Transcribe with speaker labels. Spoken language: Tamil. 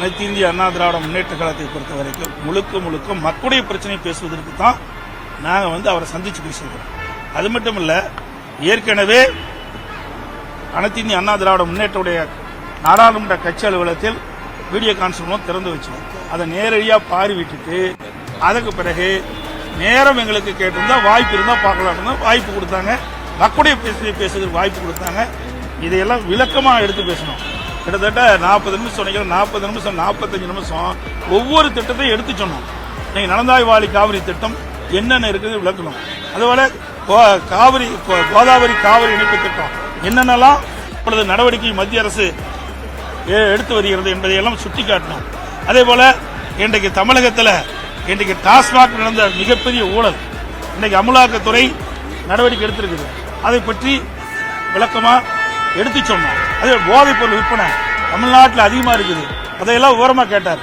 Speaker 1: அனைத்து இந்திய அண்ணா திராவிட முன்னேற்ற கழகத்தை பொறுத்த வரைக்கும் முழுக்க முழுக்க மக்களுடைய பிரச்சனையை பேசுவதற்கு தான் நாங்கள் வந்து அவரை சந்திச்சு பேசியிருக்கிறோம். அது மட்டும் இல்லை ஏற்கனவே அனைத்து இந்திய அண்ணா திராவிட முன்னேற்றவுடைய நாடாளுமன்ற கட்சி அலுவலகத்தில் வீடியோ கான்ஃபரன்ஸ் திறந்து வச்சோம் அதை நேரடியாக பார்வையிட்டுட்டு அதுக்கு பிறகு நேரம் எங்களுக்கு கேட்டிருந்தா வாய்ப்பு இருந்தால் பார்க்கலாம்னு வாய்ப்பு கொடுத்தாங்க. மக்களுடைய பேசி பேசுறதுக்கு வாய்ப்பு கொடுத்தாங்க. இதையெல்லாம் விளக்கமாக எடுத்து பேசணும். கிட்டத்தட்ட நாற்பது நிமிஷம் சொன்னீங்க நாற்பது நிமிஷம் நாற்பத்தஞ்சு நிமிஷம். ஒவ்வொரு திட்டத்தையும் எடுத்து சொன்னோம். நீங்க நலந்தாய்வாளி காவிரி திட்டம் என்னென்ன இருக்குது விளக்கணும். அதுபோல கோ- காவிரி கோதாவரி காவிரி இணைப்பு திட்டம் என்னென்னலாம் இப்பொழுது நடவடிக்கை மத்திய அரசு எ- எடுத்து வருகிறது என்பதையெல்லாம் சுட்டிக்காட்டணும். அதே போல இன்றைக்கு தமிழகத்தில் இன்றைக்கு டாஸ்மாக் நடந்த மிகப்பெரிய ஊழல். இன்றைக்கு அமலாக்கத்துறை நடவடிக்கை எடுத்திருக்குது. அதை பற்றி விளக்கமாக எடுத்து சொன்னோம் அதே போதைப் பொருள் விற்பனை தமிழ்நாட்டில் அதிகமா இருக்குது. அதையெல்லாம் விவரமா கேட்டார்.